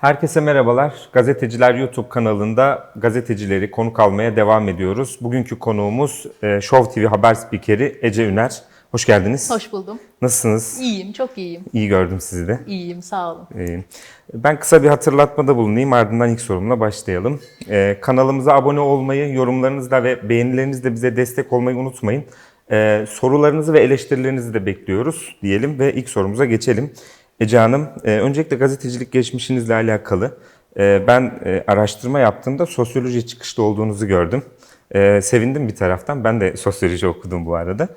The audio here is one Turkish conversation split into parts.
Herkese merhabalar. Gazeteciler YouTube kanalında gazetecileri konuk almaya devam ediyoruz. Bugünkü konuğumuz e, Show TV haber spikeri Ece Üner. Hoş geldiniz. Hoş buldum. Nasılsınız? İyiyim, çok iyiyim. İyi gördüm sizi de. İyiyim, sağ olun. Ee, Ben kısa bir hatırlatmada bulunayım ardından ilk sorumla başlayalım. Ee, Kanalımıza abone olmayı, yorumlarınızla ve beğenilerinizle bize destek olmayı unutmayın. Ee, Sorularınızı ve eleştirilerinizi de bekliyoruz diyelim ve ilk sorumuza geçelim. Ece Hanım, e, öncelikle gazetecilik geçmişinizle alakalı e, ben e, araştırma yaptığımda sosyoloji çıkışlı olduğunuzu gördüm. Sevindim bir taraftan, ben de sosyoloji okudum bu arada.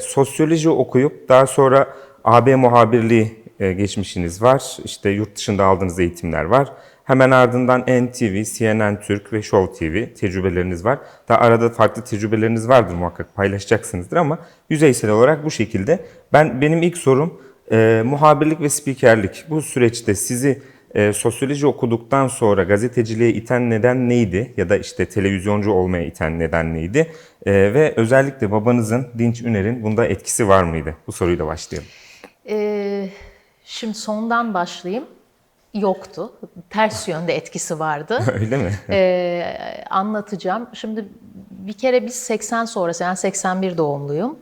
Sosyoloji okuyup daha sonra AB muhabirliği geçmişiniz var. İşte yurt dışında aldığınız eğitimler var. Hemen ardından NTV, CNN Türk ve Show TV tecrübeleriniz var. Daha arada farklı tecrübeleriniz vardır muhakkak paylaşacaksınızdır ama yüzeysel olarak bu şekilde. Ben Benim ilk sorum e, muhabirlik ve spikerlik. Bu süreçte sizi e, sosyoloji okuduktan sonra gazeteciliğe iten neden neydi? Ya da işte televizyoncu olmaya iten neden neydi? E, ve özellikle babanızın, Dinç Üner'in bunda etkisi var mıydı? Bu soruyla başlayalım. Ee, şimdi sondan başlayayım. Yoktu. Ters yönde etkisi vardı. Öyle mi? Ee, anlatacağım. Şimdi bir kere biz 80 sonrası, yani 81 doğumluyum.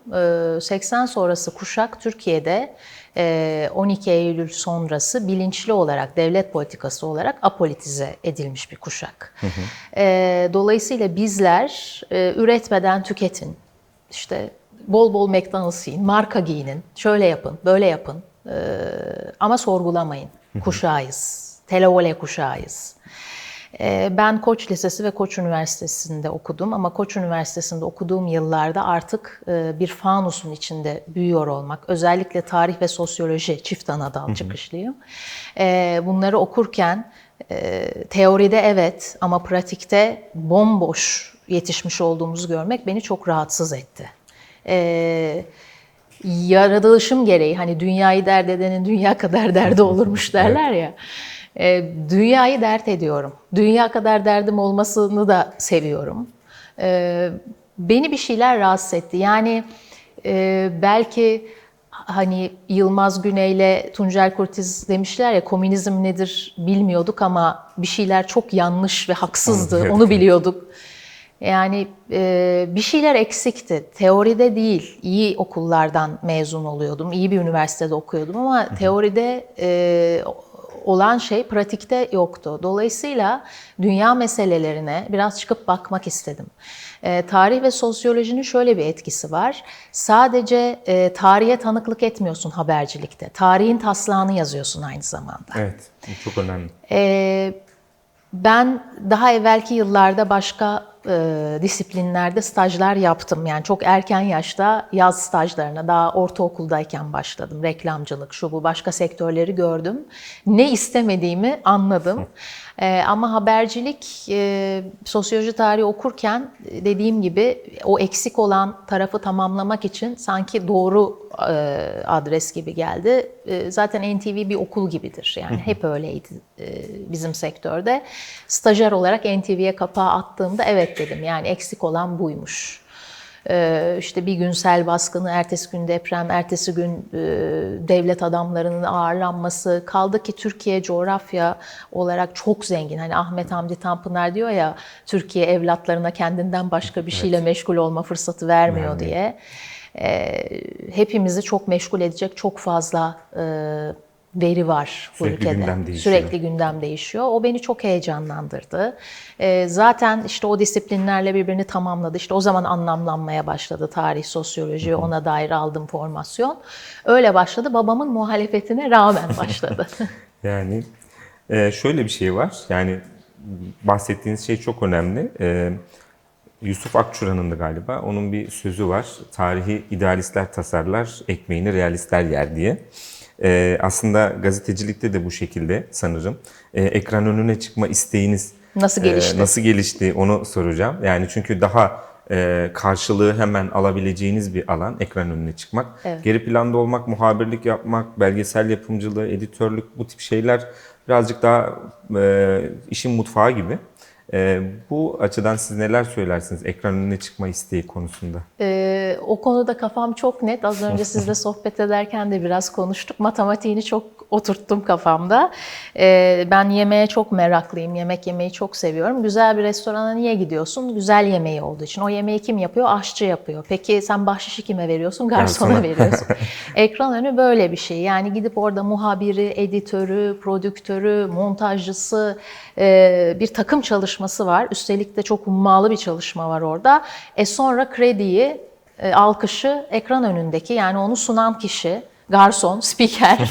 Ee, 80 sonrası kuşak Türkiye'de e, 12 Eylül sonrası bilinçli olarak, devlet politikası olarak apolitize edilmiş bir kuşak. Ee, dolayısıyla bizler e, üretmeden tüketin, işte bol bol McDonald's yiyin, marka giyinin, şöyle yapın, böyle yapın Ee, ama sorgulamayın. Kuşağıyız, televole kuşağıyız. Ee, Ben Koç Lisesi ve Koç Üniversitesi'nde okudum ama Koç Üniversitesi'nde okuduğum yıllarda artık e, bir fanusun içinde büyüyor olmak, özellikle tarih ve sosyoloji çift ana dal çıkışlıyım. Ee, Bunları okurken e, teoride evet ama pratikte bomboş yetişmiş olduğumuzu görmek beni çok rahatsız etti. Ee, yaratılışım gereği hani dünyayı dert edenin dünya kadar derdi olurmuş derler ya. E, dünyayı dert ediyorum. Dünya kadar derdim olmasını da seviyorum. E, beni bir şeyler rahatsız etti. Yani e, belki hani Yılmaz Güney'le Tuncel Kurtiz demişler ya komünizm nedir bilmiyorduk ama bir şeyler çok yanlış ve haksızdı. Onu biliyorduk. Yani e, bir şeyler eksikti. Teoride değil, iyi okullardan mezun oluyordum, iyi bir üniversitede okuyordum ama teoride e, olan şey pratikte yoktu. Dolayısıyla dünya meselelerine biraz çıkıp bakmak istedim. E, tarih ve sosyolojinin şöyle bir etkisi var. Sadece e, tarihe tanıklık etmiyorsun habercilikte. Tarihin taslağını yazıyorsun aynı zamanda. Evet, çok önemli. Ee, ben daha evvelki yıllarda başka e, disiplinlerde stajlar yaptım. Yani çok erken yaşta yaz stajlarına daha ortaokuldayken başladım. Reklamcılık, şu bu başka sektörleri gördüm. Ne istemediğimi anladım. Ee, ama habercilik, e, sosyoloji tarihi okurken e, dediğim gibi o eksik olan tarafı tamamlamak için sanki doğru e, adres gibi geldi. E, zaten NTV bir okul gibidir. Yani hep öyleydi e, bizim sektörde. Stajyer olarak NTV'ye kapağı attığımda evet dedim. Yani eksik olan buymuş. Ee, işte bir gün sel baskını, ertesi gün deprem, ertesi gün e, devlet adamlarının ağırlanması. Kaldı ki Türkiye coğrafya olarak çok zengin. Hani Ahmet Hamdi Tanpınar diyor ya Türkiye evlatlarına kendinden başka bir şeyle meşgul olma fırsatı vermiyor Vermiyor. diye. Ee, hepimizi çok meşgul edecek çok fazla e, veri var bu Sürekli ülkede. gündem değişiyor. Sürekli gündem değişiyor. O beni çok heyecanlandırdı. Ee, zaten işte o disiplinlerle birbirini tamamladı. İşte o zaman anlamlanmaya başladı tarih, sosyoloji, ona dair aldığım formasyon. Öyle başladı. Babamın muhalefetine rağmen başladı. Yani e, şöyle bir şey var. Yani bahsettiğiniz şey çok önemli. E, Yusuf Akçura'nın da galiba onun bir sözü var. Tarihi idealistler tasarlar, ekmeğini realistler yer diye. E, aslında gazetecilikte de bu şekilde sanırım. E, ekran önüne çıkma isteğiniz Nasıl e, gelişti? nasıl gelişti onu soracağım. Yani çünkü daha e, karşılığı hemen alabileceğiniz bir alan ekran önüne çıkmak. Evet. Geri planda olmak, muhabirlik yapmak, belgesel yapımcılığı, editörlük bu tip şeyler birazcık daha e, işin mutfağı gibi. E, bu açıdan siz neler söylersiniz ekran önüne çıkma isteği konusunda? Ee, o konuda kafam çok net. Az önce sizle sohbet ederken de biraz konuştuk. Matematiğini çok oturttum kafamda. Ee, ben yemeğe çok meraklıyım. Yemek yemeyi çok seviyorum. Güzel bir restorana niye gidiyorsun? Güzel yemeği olduğu için. O yemeği kim yapıyor? Aşçı yapıyor. Peki sen bahşişi kime veriyorsun? Garsona Garsona. veriyorsun. Ekran önü böyle bir şey. Yani gidip orada muhabiri, editörü, prodüktörü, montajcısı e, bir takım çalışması var. Üstelik de çok hummalı bir çalışma var orada. E sonra krediyi, e, alkışı ekran önündeki yani onu sunan kişi, garson, spiker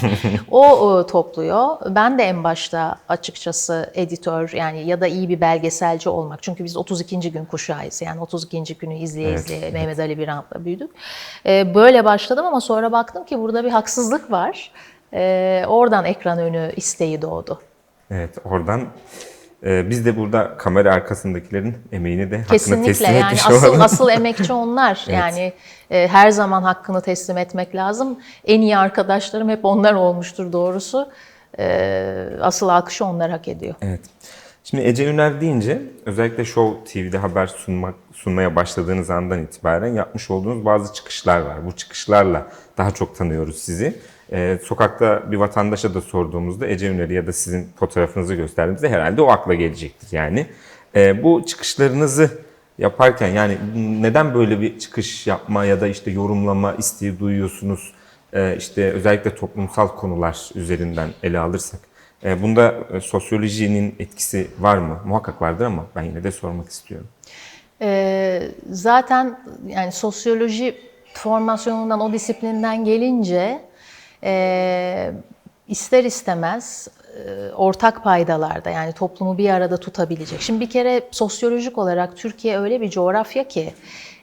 o e, topluyor. Ben de en başta açıkçası editör yani ya da iyi bir belgeselci olmak. Çünkü biz 32. gün kuşağıyız. Yani 32. günü izleye Evet, izleye Mehmet Ali Birant'la büyüdük. E, böyle başladım ama sonra baktım ki burada bir haksızlık var. E, oradan ekran önü isteği doğdu. Evet oradan biz de burada kamera arkasındakilerin emeğini de hakkını Kesinlikle teslim yani etmiş asıl olalım. asıl emekçi onlar. Yani e, her zaman hakkını teslim etmek lazım. En iyi arkadaşlarım hep onlar olmuştur doğrusu. E, asıl alkışı onlar hak ediyor. Evet. Şimdi Ece Üner deyince özellikle Show TV'de haber sunmak sunmaya başladığınız andan itibaren yapmış olduğunuz bazı çıkışlar var. Bu çıkışlarla daha çok tanıyoruz sizi. Ee, sokakta bir vatandaşa da sorduğumuzda Ece Üner'i ya da sizin fotoğrafınızı gösterdiğimizde herhalde o akla gelecektir yani. Ee, bu çıkışlarınızı yaparken yani neden böyle bir çıkış yapma ya da işte yorumlama isteği duyuyorsunuz? Ee, işte özellikle toplumsal konular üzerinden ele alırsak. E, Bunda e, sosyolojinin etkisi var mı? Muhakkak vardır ama ben yine de sormak istiyorum. E, zaten yani sosyoloji formasyonundan o disiplinden gelince e, ister istemez e, ortak paydalarda yani toplumu bir arada tutabilecek. Şimdi bir kere sosyolojik olarak Türkiye öyle bir coğrafya ki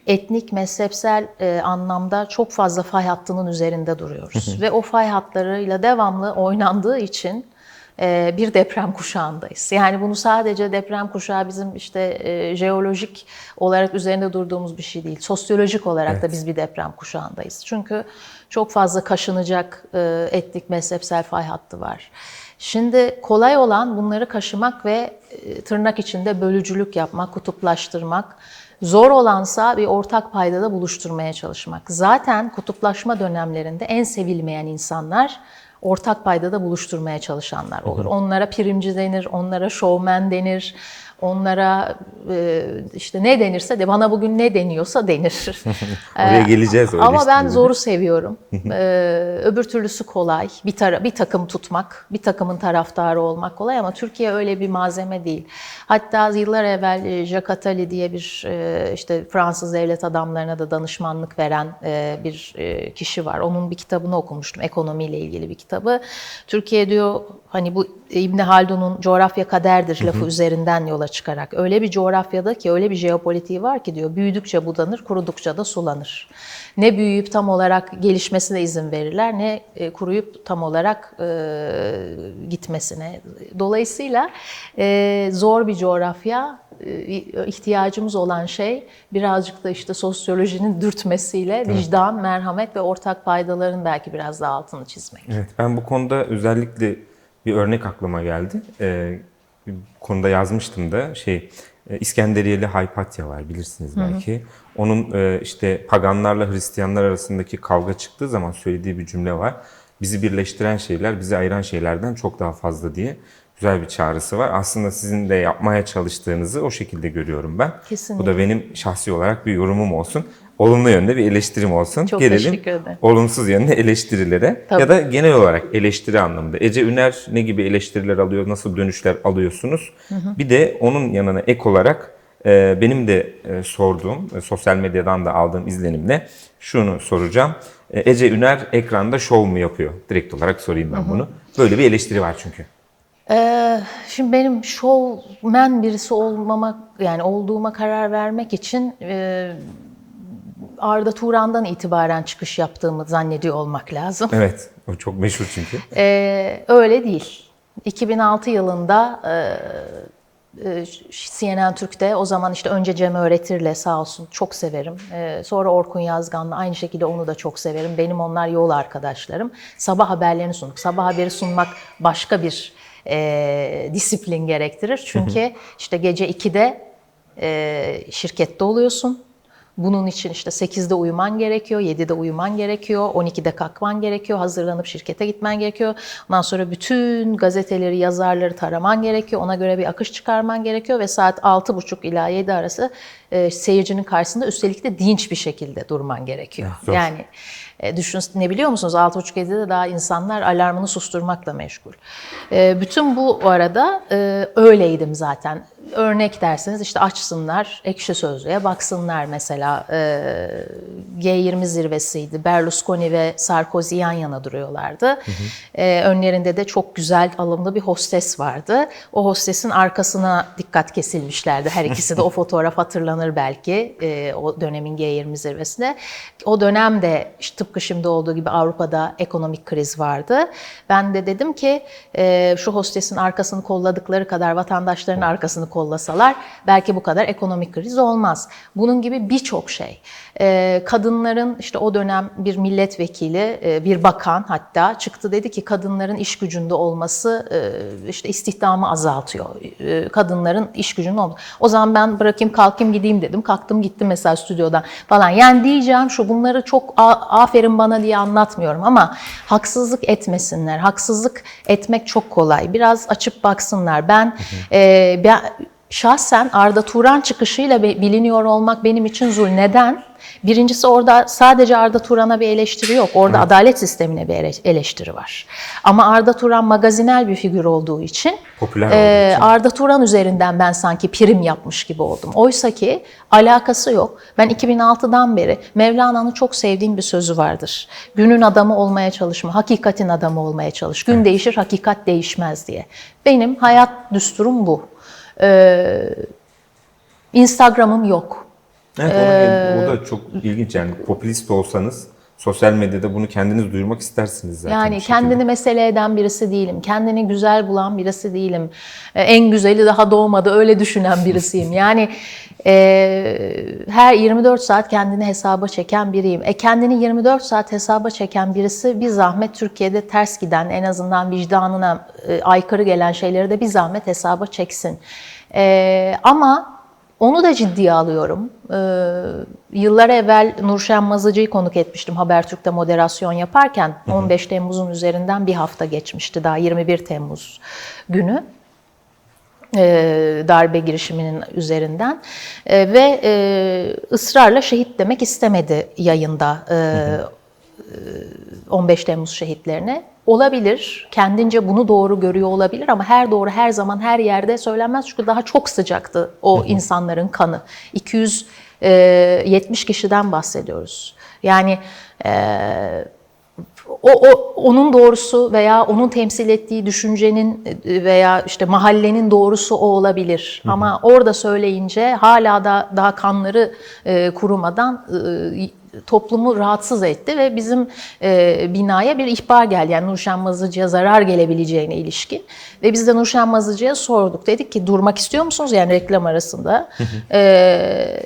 etnik, mezhepsel e, anlamda çok fazla fay hattının üzerinde duruyoruz. Ve o fay hatlarıyla devamlı oynandığı için e, bir deprem kuşağındayız. Yani bunu sadece deprem kuşağı bizim işte jeolojik olarak üzerinde durduğumuz bir şey değil. Sosyolojik olarak da biz bir deprem kuşağındayız. Çünkü çok fazla kaşınacak e, etnik, mezhepsel fay hattı var. Şimdi kolay olan bunları kaşımak ve e, tırnak içinde bölücülük yapmak, kutuplaştırmak. Zor olansa bir ortak paydada buluşturmaya çalışmak. Zaten kutuplaşma dönemlerinde en sevilmeyen insanlar ortak paydada buluşturmaya çalışanlar olur. Onlara primci denir, onlara şovmen denir, onlara e, işte ne denirse de bana bugün ne deniyorsa denir. Oraya geleceğiz o Ama ben zoru seviyorum. Ee, öbür türlüsü kolay. Bir, tara- bir takım tutmak, bir takımın taraftarı olmak kolay ama Türkiye öyle bir malzeme değil. Hatta yıllar evvel e, Jacques Attali diye bir e, işte Fransız devlet adamlarına da danışmanlık veren e, bir e, kişi var. Onun bir kitabını okumuştum, ekonomiyle ilgili bir kitabı. Türkiye diyor hani bu İbn Haldun'un coğrafya kaderdir lafı üzerinden yola çıkarak öyle bir coğrafyada ki öyle bir jeopolitiği var ki diyor büyüdükçe budanır, kurudukça da sulanır. Ne büyüyüp tam olarak gelişmesine izin verirler ne e, kuruyup tam olarak e, gitmesine. Dolayısıyla e, zor bir coğrafya e, ihtiyacımız olan şey birazcık da işte sosyolojinin dürtmesiyle vicdan, merhamet ve ortak paydaların belki biraz daha altını çizmek. Evet, ben bu konuda özellikle bir örnek aklıma geldi. Bir konuda yazmıştım da şey e, İskenderiyeli Haypatya var bilirsiniz belki. Onun e, işte paganlarla Hristiyanlar arasındaki kavga çıktığı zaman söylediği bir cümle var. Bizi birleştiren şeyler bizi ayıran şeylerden çok daha fazla diye güzel bir çağrısı var. Aslında sizin de yapmaya çalıştığınızı o şekilde görüyorum ben. Kesinlikle. Bu da benim şahsi olarak bir yorumum olsun. Olumlu yönde bir eleştirim olsun. Çok Gelelim teşekkür ederim. olumsuz yönde eleştirilere Tabii. ya da genel olarak eleştiri anlamında. Ece Üner ne gibi eleştiriler alıyor, nasıl dönüşler alıyorsunuz? Bir de onun yanına ek olarak e, benim de e, sorduğum, e, sosyal medyadan da aldığım izlenimle şunu soracağım. Ece Üner ekranda şov mu yapıyor? Direkt olarak sorayım ben bunu. Böyle bir eleştiri var çünkü. Ee, şimdi benim showman birisi olmama yani olduğuma karar vermek için e, Arda Turan'dan itibaren çıkış yaptığımı zannediyor olmak lazım. Evet, o çok meşhur çünkü. Ee, öyle değil. 2006 yılında e, e, CNN Türk'te o zaman işte önce Cem Öğretir'le sağ olsun çok severim. Ee, sonra Orkun Yazgan'la aynı şekilde onu da çok severim. Benim onlar yol arkadaşlarım. Sabah haberlerini sunduk. Sabah haberi sunmak başka bir e, disiplin gerektirir. Çünkü işte gece 2'de e, şirkette oluyorsun. Bunun için işte 8'de uyuman gerekiyor, 7'de uyuman gerekiyor, 12'de kalkman gerekiyor, hazırlanıp şirkete gitmen gerekiyor. Ondan sonra bütün gazeteleri, yazarları taraman gerekiyor. Ona göre bir akış çıkarman gerekiyor ve saat 6.30 ila 7 arası e, seyircinin karşısında üstelik de dinç bir şekilde durman gerekiyor. Zor. Yani e, düşün ne biliyor musunuz? 6.30-7'de daha insanlar alarmını susturmakla meşgul. E, bütün bu arada e, öyleydim zaten. Örnek derseniz işte açsınlar, ekşi sözlüğe baksınlar mesela. E, G20 zirvesiydi. Berlusconi ve Sarkozy yan yana duruyorlardı. E, önlerinde de çok güzel alımlı bir hostes vardı. O hostesin arkasına dikkat kesilmişlerdi. Her ikisi de o fotoğraf hatırlanır belki e, o dönemin G20 zirvesinde. O dönemde işte tıpkı şimdi olduğu gibi Avrupa'da ekonomik kriz vardı. Ben de dedim ki e, şu hostesin arkasını kolladıkları kadar vatandaşların arkasını kollasalar belki bu kadar ekonomik kriz olmaz. Bunun gibi birçok şey. E, kadınların işte o dönem bir milletvekili, e, bir bakan hatta çıktı dedi ki kadınların iş gücünde olması e, işte istihdamı azaltıyor. E, kadınların iş gücünde olması. O zaman ben bırakayım kalkayım gideyim dedim. Kalktım gittim mesela stüdyodan falan. Yani diyeceğim şu bunları çok aferin bana diye anlatmıyorum ama haksızlık etmesinler. Haksızlık etmek çok kolay. Biraz açıp baksınlar. Ben, e, ben şahsen Arda Turan çıkışıyla biliniyor olmak benim için zul. Neden? Birincisi orada sadece Arda Turan'a bir eleştiri yok. Orada adalet sistemine bir ele- eleştiri var. Ama Arda Turan magazinel bir figür olduğu için Popüler e, olduğu için. Arda Turan üzerinden ben sanki prim yapmış gibi oldum. Oysa ki alakası yok. Ben 2006'dan beri Mevlana'nın çok sevdiğim bir sözü vardır. Günün adamı olmaya çalışma, hakikatin adamı olmaya çalış. Gün değişir, hakikat değişmez diye. Benim hayat düsturum bu. Ee, Instagram'ım yok. Evet, o, o da çok ilginç yani popülist olsanız sosyal medyada bunu kendiniz duyurmak istersiniz zaten. Yani kendini mesele eden birisi değilim. Kendini güzel bulan birisi değilim. Ee, En güzeli daha doğmadı öyle düşünen birisiyim. Yani e, her 24 saat kendini hesaba çeken biriyim. E kendini 24 saat hesaba çeken birisi bir zahmet Türkiye'de ters giden en azından vicdanına e, aykırı gelen şeyleri de bir zahmet hesaba çeksin. E, ama onu da ciddiye alıyorum. Ee, yıllar evvel Nurşen Mazıcı'yı konuk etmiştim Habertürk'te moderasyon yaparken. 15 Temmuz'un üzerinden bir hafta geçmişti daha 21 Temmuz günü. Ee, darbe girişiminin üzerinden Ee, ve e, ısrarla şehit demek istemedi yayında e, 15 Temmuz şehitlerine. Olabilir, kendince bunu doğru görüyor olabilir ama her doğru her zaman her yerde söylenmez çünkü daha çok sıcaktı o insanların kanı. 270 kişiden bahsediyoruz. Yani e, o, o onun doğrusu veya onun temsil ettiği düşüncenin e, veya işte mahallenin doğrusu o olabilir. Ama orada söyleyince hala da daha kanları e, kurumadan e, toplumu rahatsız etti ve bizim e, binaya bir ihbar geldi. Yani Nurşen Mazıcı'ya zarar gelebileceğine ilişkin. Ve biz de Nurşen Mazıcı'ya sorduk. Dedik ki durmak istiyor musunuz yani reklam arasında? E,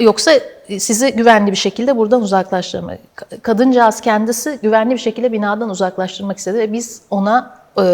Yoksa sizi güvenli bir şekilde buradan uzaklaştırmak. Kadıncağız kendisi güvenli bir şekilde binadan uzaklaştırmak istedi ve biz ona e,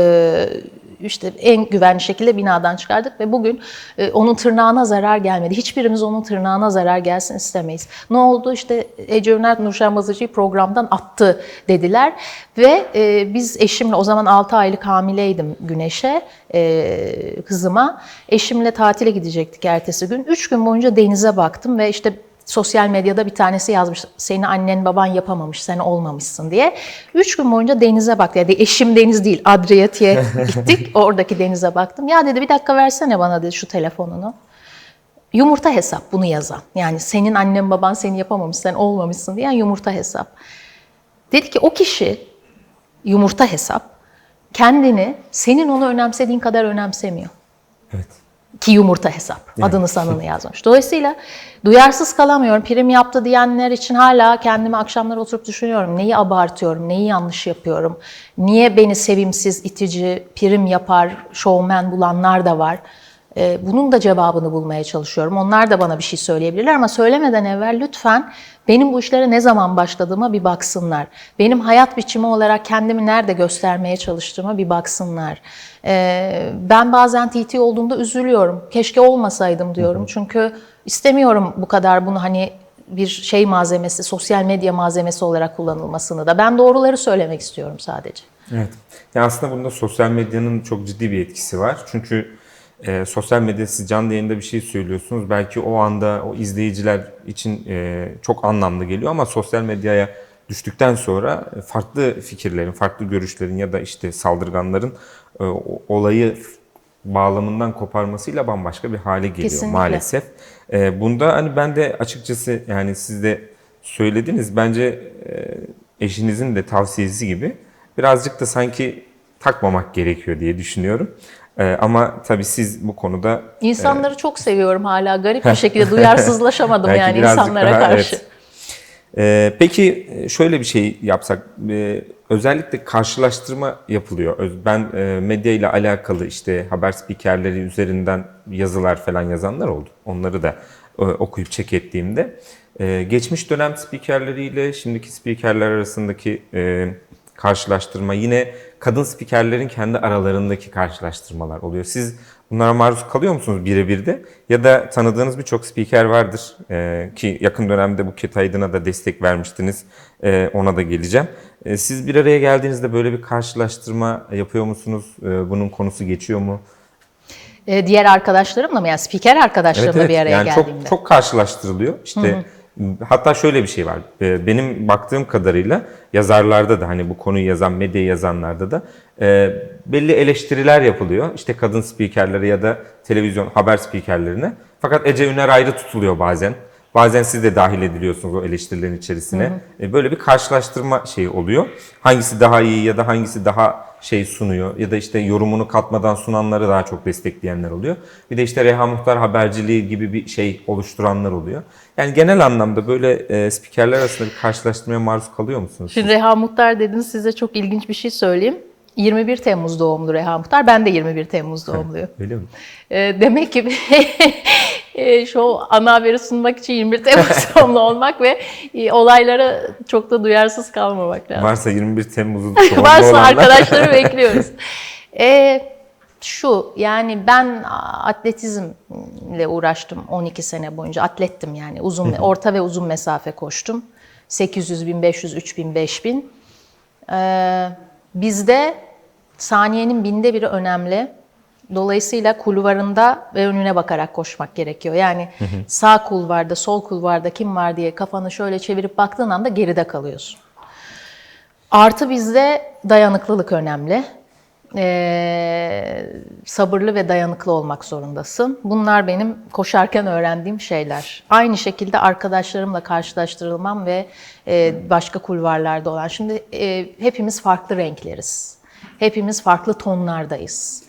işte en güvenli şekilde binadan çıkardık ve bugün e, onun tırnağına zarar gelmedi. Hiçbirimiz onun tırnağına zarar gelsin istemeyiz. Ne oldu? İşte Ece Ünert Nurşen Bazıcı'yı programdan attı dediler ve e, biz eşimle o zaman 6 aylık hamileydim Güneş'e e, kızıma. Eşimle tatile gidecektik ertesi gün. 3 gün boyunca denize baktım ve işte sosyal medyada bir tanesi yazmış seni annen baban yapamamış sen olmamışsın diye. Üç gün boyunca denize baktı. Yani eşim deniz değil Adriyatik'e gittik oradaki denize baktım. Ya dedi bir dakika versene bana dedi şu telefonunu. Yumurta hesap bunu yazan. Yani senin annen baban seni yapamamış sen olmamışsın diyen yumurta hesap. Dedi ki o kişi yumurta hesap kendini senin onu önemsediğin kadar önemsemiyor Evet. Ki yumurta hesap. Adını sanını yazmış. Dolayısıyla duyarsız kalamıyorum. Prim yaptı diyenler için hala kendimi akşamları oturup düşünüyorum. Neyi abartıyorum, neyi yanlış yapıyorum? Niye beni sevimsiz, itici, prim yapar, şovmen bulanlar da var? Ee, bunun da cevabını bulmaya çalışıyorum. Onlar da bana bir şey söyleyebilirler ama söylemeden evvel lütfen benim bu işlere ne zaman başladığıma bir baksınlar. Benim hayat biçimi olarak kendimi nerede göstermeye çalıştığıma bir baksınlar. Ee, ben bazen TT olduğumda üzülüyorum. Keşke olmasaydım diyorum. Çünkü istemiyorum bu kadar bunu hani bir şey malzemesi, sosyal medya malzemesi olarak kullanılmasını da. Ben doğruları söylemek istiyorum sadece. Evet. Ya aslında bunda sosyal medyanın çok ciddi bir etkisi var. Çünkü e, sosyal medyada siz canlı yayında bir şey söylüyorsunuz. Belki o anda o izleyiciler için e, çok anlamlı geliyor ama sosyal medyaya düştükten sonra farklı fikirlerin, farklı görüşlerin ya da işte saldırganların e, olayı bağlamından koparmasıyla bambaşka bir hale geliyor Kesinlikle. maalesef. E, bunda hani ben de açıkçası yani siz de söylediniz bence e, eşinizin de tavsiyesi gibi birazcık da sanki takmamak gerekiyor diye düşünüyorum. E, ama tabii siz bu konuda İnsanları çok seviyorum hala. Garip bir şekilde duyarsızlaşamadım yani insanlara daha, karşı. evet. Ee, peki şöyle bir şey yapsak, Ee, özellikle karşılaştırma yapılıyor. Ben e, medya ile alakalı işte haber spikerleri üzerinden yazılar falan yazanlar oldu. Onları da e, okuyup check ettiğimde e, geçmiş dönem spikerleriyle şimdiki spikerler arasındaki e, karşılaştırma yine kadın spikerlerin kendi aralarındaki karşılaştırmalar oluyor. Siz bunlara maruz kalıyor musunuz birebir de? Ya da tanıdığınız birçok spiker vardır Ee, ki yakın dönemde Buket Aydın'a da destek vermiştiniz. Ee, ona da geleceğim. Ee, siz bir araya geldiğinizde böyle bir karşılaştırma yapıyor musunuz? Ee, bunun konusu geçiyor mu? Ee, diğer arkadaşlarımla mı yani spiker arkadaşlarımla bir araya yani geldiğimde. çok çok karşılaştırılıyor. İşte hatta şöyle bir şey var. Ee, Benim baktığım kadarıyla yazarlarda da hani bu konuyu yazan, medya yazanlarda da e, belli eleştiriler yapılıyor. İşte kadın spikerlere ya da televizyon haber spikerlerine. Fakat Ece Üner ayrı tutuluyor bazen. Bazen siz de dahil ediliyorsunuz o eleştirilerin içerisine. E, Böyle bir karşılaştırma şeyi oluyor. Hangisi daha iyi ya da hangisi daha şey sunuyor ya da işte yorumunu katmadan sunanları daha çok destekleyenler oluyor. Bir de işte Reha Muhtar haberciliği gibi bir şey oluşturanlar oluyor. Yani genel anlamda böyle e, spikerler arasında bir karşılaştırmaya maruz kalıyor musunuz? Şimdi Reha Muhtar dediniz size çok ilginç bir şey söyleyeyim. 21 Temmuz doğumlu Reha Muhtar. Ben de 21 Temmuz doğumluyum. Öyle mi? Ee, demek ki e, şu ana haberi sunmak için 21 Temmuz doğumlu olmak ve e, olaylara çok da duyarsız kalmamak lazım. Varsa 21 Temmuz'un doğumlu Varsa olanlar- arkadaşları bekliyoruz. Ee, şu yani ben atletizmle uğraştım 12 sene boyunca. Atlettim yani uzun orta ve uzun mesafe koştum. 800, 1500, 3000, 5000. Ee, bizde saniyenin binde biri önemli. Dolayısıyla kulvarında ve önüne bakarak koşmak gerekiyor. Yani sağ kulvarda, sol kulvarda kim var diye kafanı şöyle çevirip baktığın anda geride kalıyorsun. Artı bizde dayanıklılık önemli. Ee, sabırlı ve dayanıklı olmak zorundasın. Bunlar benim koşarken öğrendiğim şeyler. Aynı şekilde arkadaşlarımla karşılaştırılmam ve e, başka kulvarlarda olan. Şimdi e, hepimiz farklı renkleriz. Hepimiz farklı tonlardayız.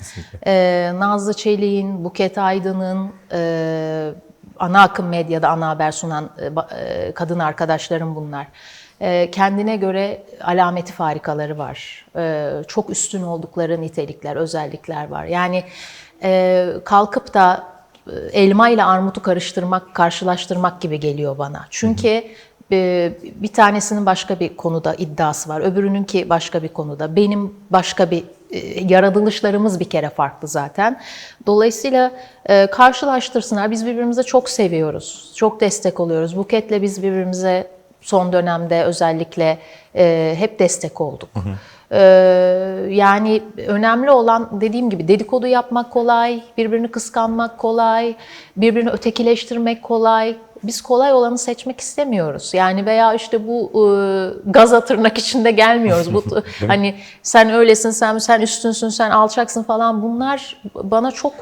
Ee, Nazlı Çelik'in, Buket Aydın'ın, e, ana akım medyada ana haber sunan e, e, kadın arkadaşlarım bunlar. E, kendine göre alameti farikaları var. E, çok üstün oldukları nitelikler, özellikler var. Yani e, kalkıp da e, elma ile armutu karıştırmak, karşılaştırmak gibi geliyor bana. Çünkü e, bir tanesinin başka bir konuda iddiası var, öbürününki başka bir konuda, benim başka bir e, yaratılışlarımız bir kere farklı zaten. Dolayısıyla e, karşılaştırsınlar. Biz birbirimize çok seviyoruz, çok destek oluyoruz. Buket'le biz birbirimize son dönemde özellikle e, hep destek olduk. Ee, yani önemli olan dediğim gibi dedikodu yapmak kolay, birbirini kıskanmak kolay, birbirini ötekileştirmek kolay. Biz kolay olanı seçmek istemiyoruz. Yani veya işte bu e, gaza tırnak içinde gelmiyoruz. Bu hani sen öylesin, sen sen üstünsün, sen alçaksın falan bunlar bana çok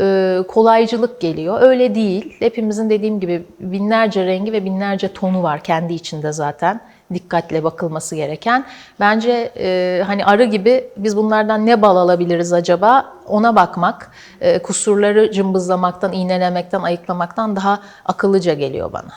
e, kolaycılık geliyor. Öyle değil. Hepimizin dediğim gibi binlerce rengi ve binlerce tonu var kendi içinde zaten. Dikkatle bakılması gereken. Bence e, hani arı gibi biz bunlardan ne bal alabiliriz acaba? Ona bakmak, e, kusurları cımbızlamaktan, iğnelemekten, ayıklamaktan daha akıllıca geliyor bana.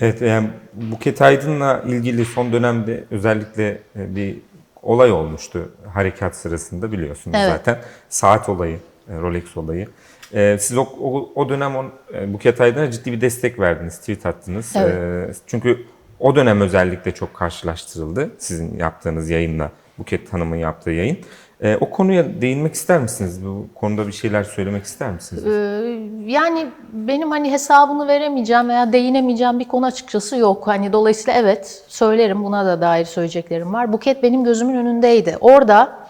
Evet, yani Buket Aydın'la ilgili son dönemde özellikle e, bir olay olmuştu harekat sırasında biliyorsunuz Evet. zaten. Saat olayı e, Rolex olayı. E, siz o, o, o dönem on, Buket Aydın'a ciddi bir destek verdiniz, tweet attınız. Evet. Çünkü o dönem özellikle çok karşılaştırıldı sizin yaptığınız yayınla Buket Hanım'ın yaptığı yayın. E, o konuya değinmek ister misiniz? Bu konuda bir şeyler söylemek ister misiniz? Ee, Yani benim hani hesabını veremeyeceğim veya değinemeyeceğim bir konu açıkçası yok. Hani dolayısıyla evet söylerim buna da dair söyleyeceklerim var. Buket benim gözümün önündeydi. Orada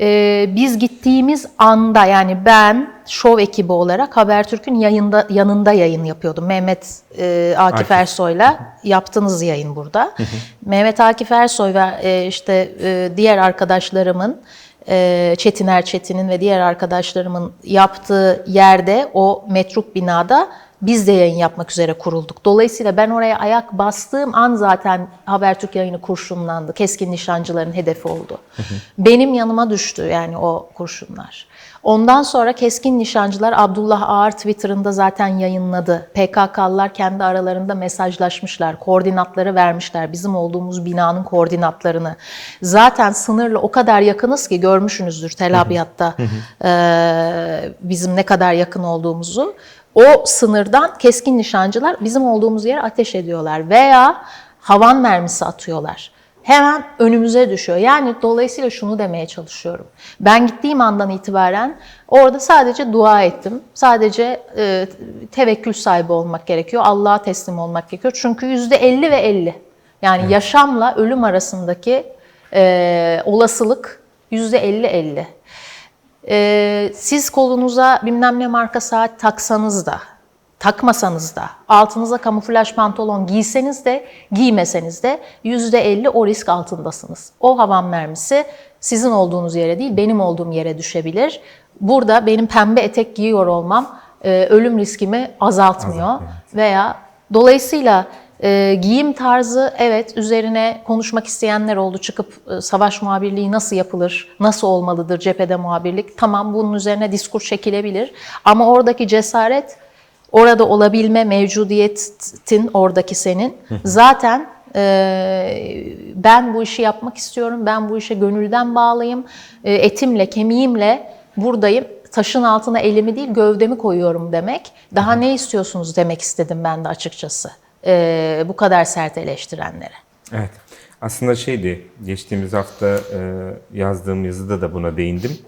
e, biz gittiğimiz anda yani ben şov ekibi olarak Habertürk'ün yayında yanında yayın yapıyordum. Mehmet e, Akif, Akif. Ersoy'la yaptığınız yayın burada. Mehmet Akif Ersoy ve e, işte e, diğer arkadaşlarımın e, Çetin Erçetin'in ve diğer arkadaşlarımın yaptığı yerde o metruk binada biz de yayın yapmak üzere kurulduk. Dolayısıyla ben oraya ayak bastığım an zaten Habertürk yayını kurşunlandı. Keskin nişancıların hedefi oldu. Benim yanıma düştü yani o kurşunlar. Ondan sonra keskin nişancılar Abdullah Ağar Twitter'ında zaten yayınladı. PKK'lılar kendi aralarında mesajlaşmışlar. Koordinatları vermişler. Bizim olduğumuz binanın koordinatlarını. Zaten sınırla o kadar yakınız ki görmüşsünüzdür Tel Abyad'da eee, bizim ne kadar yakın olduğumuzu. O sınırdan keskin nişancılar bizim olduğumuz yere ateş ediyorlar veya havan mermisi atıyorlar hemen önümüze düşüyor. Yani dolayısıyla şunu demeye çalışıyorum. Ben gittiğim andan itibaren orada sadece dua ettim. Sadece e, tevekkül sahibi olmak gerekiyor. Allah'a teslim olmak gerekiyor. Çünkü yüzde 50 ve 50. Yani yaşamla ölüm arasındaki e, olasılık yüzde 50-50. E, siz kolunuza bilmem ne marka saat taksanız da, takmasanız da, altınıza kamuflaj pantolon giyseniz de, giymeseniz de %50 o risk altındasınız. O havan mermisi sizin olduğunuz yere değil, benim olduğum yere düşebilir. Burada benim pembe etek giyiyor olmam e, ölüm riskimi azaltmıyor. Azaltmıyor, Veya dolayısıyla e, giyim tarzı evet üzerine konuşmak isteyenler oldu. Çıkıp e, savaş muhabirliği nasıl yapılır, nasıl olmalıdır cephede muhabirlik. Tamam bunun üzerine diskur çekilebilir. Ama oradaki cesaret orada olabilme mevcudiyetin oradaki senin zaten e, ben bu işi yapmak istiyorum, ben bu işe gönülden bağlıyım, e, etimle, kemiğimle buradayım, taşın altına elimi değil gövdemi koyuyorum demek. Daha ne istiyorsunuz demek istedim ben de açıkçası e, bu kadar sert eleştirenlere. Evet. Aslında şeydi, geçtiğimiz hafta e, yazdığım yazıda da buna değindim.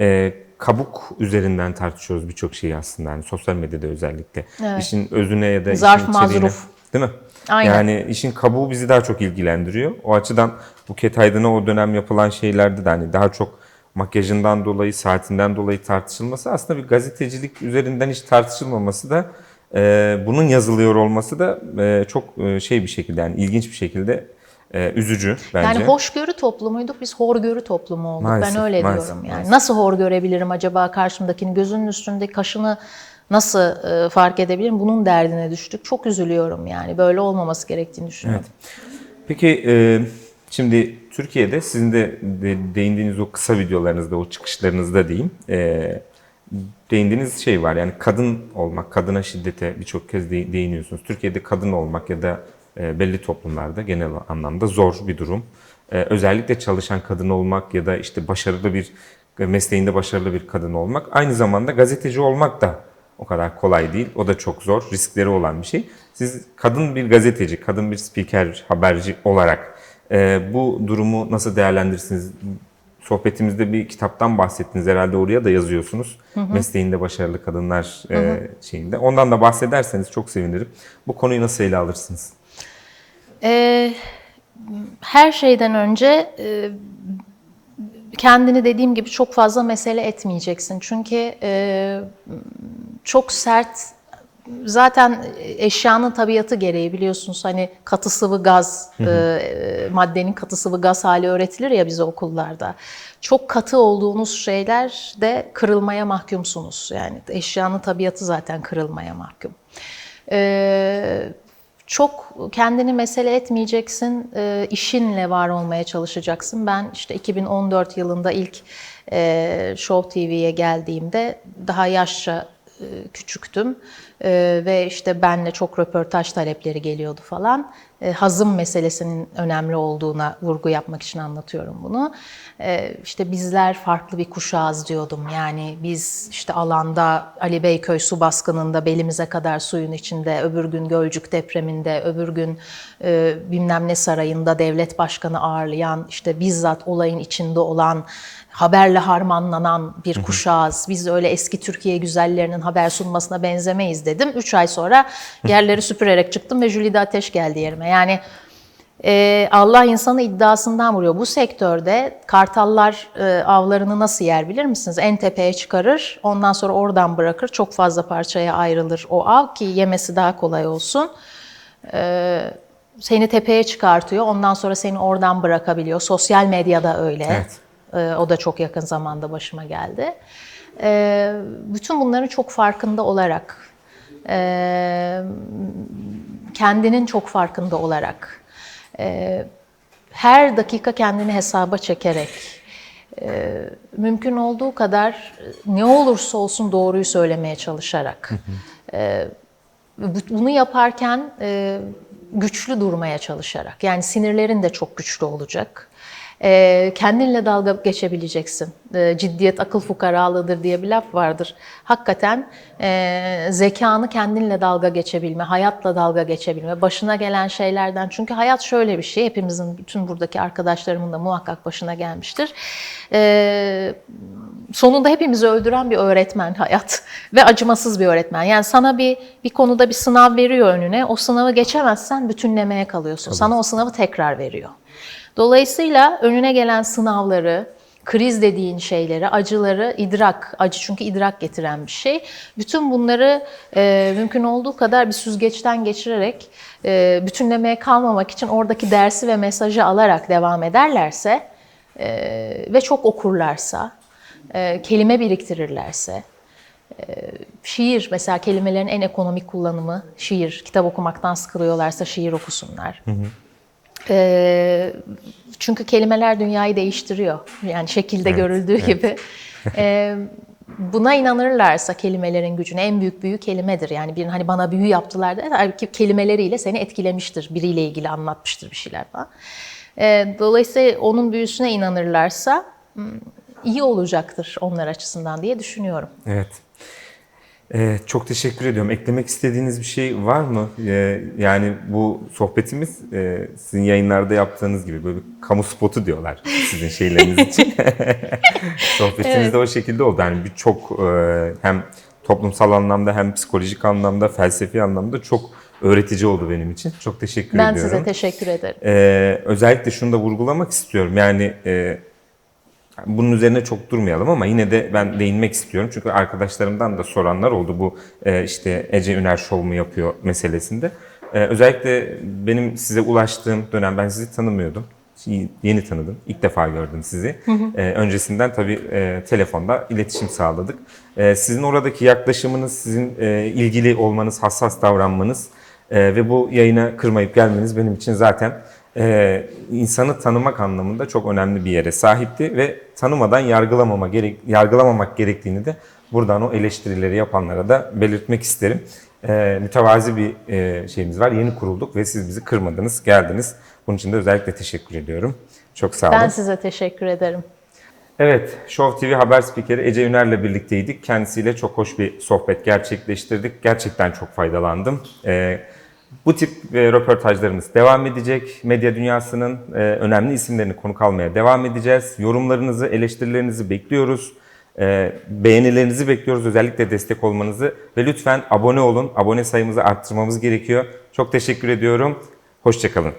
E, kabuk üzerinden tartışıyoruz birçok şeyi aslında. Yani sosyal medyada özellikle. Evet. İşin özüne ya da Zarf işin içeriğine. mazruf. Değil mi? Aynen. Yani işin kabuğu bizi daha çok ilgilendiriyor. O açıdan Buket Aydın'a o dönem yapılan şeylerde de hani daha çok makyajından dolayı, saatinden dolayı tartışılması aslında bir gazetecilik üzerinden hiç tartışılmaması da e, bunun yazılıyor olması da e, çok e, şey bir şekilde yani ilginç bir şekilde e, üzücü bence. Yani hoşgörü toplumuyduk, biz horgörü toplumu olduk. Maalesef, ben öyle maalesef, diyorum yani. maalesef. Nasıl hor görebilirim acaba karşımdakini, gözünün üstünde kaşını nasıl e, fark edebilirim? Bunun derdine düştük. Çok üzülüyorum yani. Böyle olmaması gerektiğini düşünüyorum. Peki e, şimdi Türkiye'de sizin de, de değindiğiniz o kısa videolarınızda, o çıkışlarınızda diyeyim, e, değindiğiniz şey var. Yani kadın olmak, kadına şiddete birçok kez de- değiniyorsunuz. Türkiye'de kadın olmak ya da e, belli toplumlarda genel anlamda zor bir durum. E, özellikle çalışan kadın olmak ya da işte başarılı bir mesleğinde başarılı bir kadın olmak. Aynı zamanda gazeteci olmak da o kadar kolay değil. O da çok zor, riskleri olan bir şey. Siz kadın bir gazeteci, kadın bir spiker, haberci olarak e, bu durumu nasıl değerlendirirsiniz? Sohbetimizde bir kitaptan bahsettiniz herhalde oraya da yazıyorsunuz. Mesleğinde başarılı kadınlar e, şeyinde. Ondan da bahsederseniz çok sevinirim. Bu konuyu nasıl ele alırsınız? Ee, her şeyden önce e, kendini dediğim gibi çok fazla mesele etmeyeceksin. Çünkü e, çok sert zaten eşyanın tabiatı gereği biliyorsunuz hani katı sıvı gaz e, maddenin katı sıvı gaz hali öğretilir ya bize okullarda. Çok katı olduğunuz şeyler de kırılmaya mahkumsunuz. Yani eşyanın tabiatı zaten kırılmaya mahkum. Ee, çok kendini mesele etmeyeceksin, e, işinle var olmaya çalışacaksın. Ben işte 2014 yılında ilk e, Show TV'ye geldiğimde daha yaşça e, küçüktüm. Ee, ve işte benle çok röportaj talepleri geliyordu falan. Ee, hazım meselesinin önemli olduğuna vurgu yapmak için anlatıyorum bunu. Ee, işte bizler farklı bir kuşağız diyordum. Yani biz işte alanda Ali Beyköy su baskınında belimize kadar suyun içinde, öbür gün Gölcük depreminde, öbür gün e, bilmem ne sarayında devlet başkanı ağırlayan, işte bizzat olayın içinde olan, haberle harmanlanan bir kuşağız. Biz öyle eski Türkiye güzellerinin haber sunmasına benzemeyiz dedim. Üç ay sonra yerleri süpürerek çıktım ve Jülide Ateş geldi yerime. Yani e, Allah insanı iddiasından vuruyor. Bu sektörde kartallar e, avlarını nasıl yer bilir misiniz? En tepeye çıkarır, ondan sonra oradan bırakır. Çok fazla parçaya ayrılır o av ki yemesi daha kolay olsun. E, seni tepeye çıkartıyor, ondan sonra seni oradan bırakabiliyor. Sosyal medyada öyle. Evet. E, o da çok yakın zamanda başıma geldi. E, bütün bunların çok farkında olarak, e, kendinin çok farkında olarak, e, her dakika kendini hesaba çekerek, e, mümkün olduğu kadar ne olursa olsun doğruyu söylemeye çalışarak, e, bu- bunu yaparken e, güçlü durmaya çalışarak, yani sinirlerin de çok güçlü olacak. E, kendinle dalga geçebileceksin. E, ciddiyet akıl fukaralığıdır diye bir laf vardır. Hakikaten e, zekanı kendinle dalga geçebilme, hayatla dalga geçebilme, başına gelen şeylerden. Çünkü hayat şöyle bir şey, hepimizin, bütün buradaki arkadaşlarımın da muhakkak başına gelmiştir. E, sonunda hepimizi öldüren bir öğretmen hayat ve acımasız bir öğretmen. Yani sana bir bir konuda bir sınav veriyor önüne. O sınavı geçemezsen bütünlemeye kalıyorsun. Sana o sınavı tekrar veriyor. Dolayısıyla önüne gelen sınavları, kriz dediğin şeyleri, acıları, idrak, acı çünkü idrak getiren bir şey. Bütün bunları e, mümkün olduğu kadar bir süzgeçten geçirerek e, bütünlemeye kalmamak için oradaki dersi ve mesajı alarak devam ederlerse e, ve çok okurlarsa, e, kelime biriktirirlerse, e, şiir mesela kelimelerin en ekonomik kullanımı şiir. Kitap okumaktan sıkılıyorlarsa şiir okusunlar. E, çünkü kelimeler dünyayı değiştiriyor. Yani şekilde Evet, görüldüğü evet. gibi. E, buna inanırlarsa kelimelerin gücüne en büyük büyü kelimedir. Yani birinin hani bana büyü yaptılar. Halbuki kelimeleriyle seni etkilemiştir. Biriyle ilgili anlatmıştır bir şeyler falan. E, dolayısıyla onun büyüsüne inanırlarsa hmm, iyi olacaktır onlar açısından diye düşünüyorum. Evet. Ee, çok teşekkür ediyorum. Eklemek istediğiniz bir şey var mı? Ee, yani bu sohbetimiz e, sizin yayınlarda yaptığınız gibi böyle bir kamu spotu diyorlar sizin şeyleriniz için. Sohbetiniz de o şekilde oldu. Yani birçok e, hem toplumsal anlamda hem psikolojik anlamda, felsefi anlamda çok öğretici oldu benim için. Çok teşekkür Ben ediyorum. size teşekkür ederim. Ee, özellikle şunu da vurgulamak istiyorum. Yani e, bunun üzerine çok durmayalım ama yine de ben değinmek istiyorum. Çünkü arkadaşlarımdan da soranlar oldu bu e, işte Ece Üner şov mu yapıyor meselesinde. E, özellikle benim size ulaştığım dönem ben sizi tanımıyordum. Yeni tanıdım. İlk defa gördüm sizi. E, öncesinden tabii telefonda iletişim sağladık. Sizin oradaki yaklaşımınız, sizin ilgili olmanız, hassas davranmanız ve bu yayına kırmayıp gelmeniz benim için zaten e, insanı tanımak anlamında çok önemli bir yere sahipti ve tanımadan yargılamama gerek, yargılamamak gerektiğini de buradan o eleştirileri yapanlara da belirtmek isterim. E, mütevazi bir e, şeyimiz var. Yeni kurulduk ve siz bizi kırmadınız, geldiniz. Bunun için de özellikle teşekkür ediyorum. Çok sağ olun. Ben size teşekkür ederim. Evet, Show TV haber spikeri Ece Üner'le birlikteydik. Kendisiyle çok hoş bir sohbet gerçekleştirdik. Gerçekten çok faydalandım. Ee, bu tip e, röportajlarımız devam edecek. Medya dünyasının e, önemli isimlerini konuk almaya devam edeceğiz. Yorumlarınızı, eleştirilerinizi bekliyoruz. E, beğenilerinizi bekliyoruz. Özellikle destek olmanızı. Ve lütfen abone olun. Abone sayımızı arttırmamız gerekiyor. Çok teşekkür ediyorum. Hoşçakalın.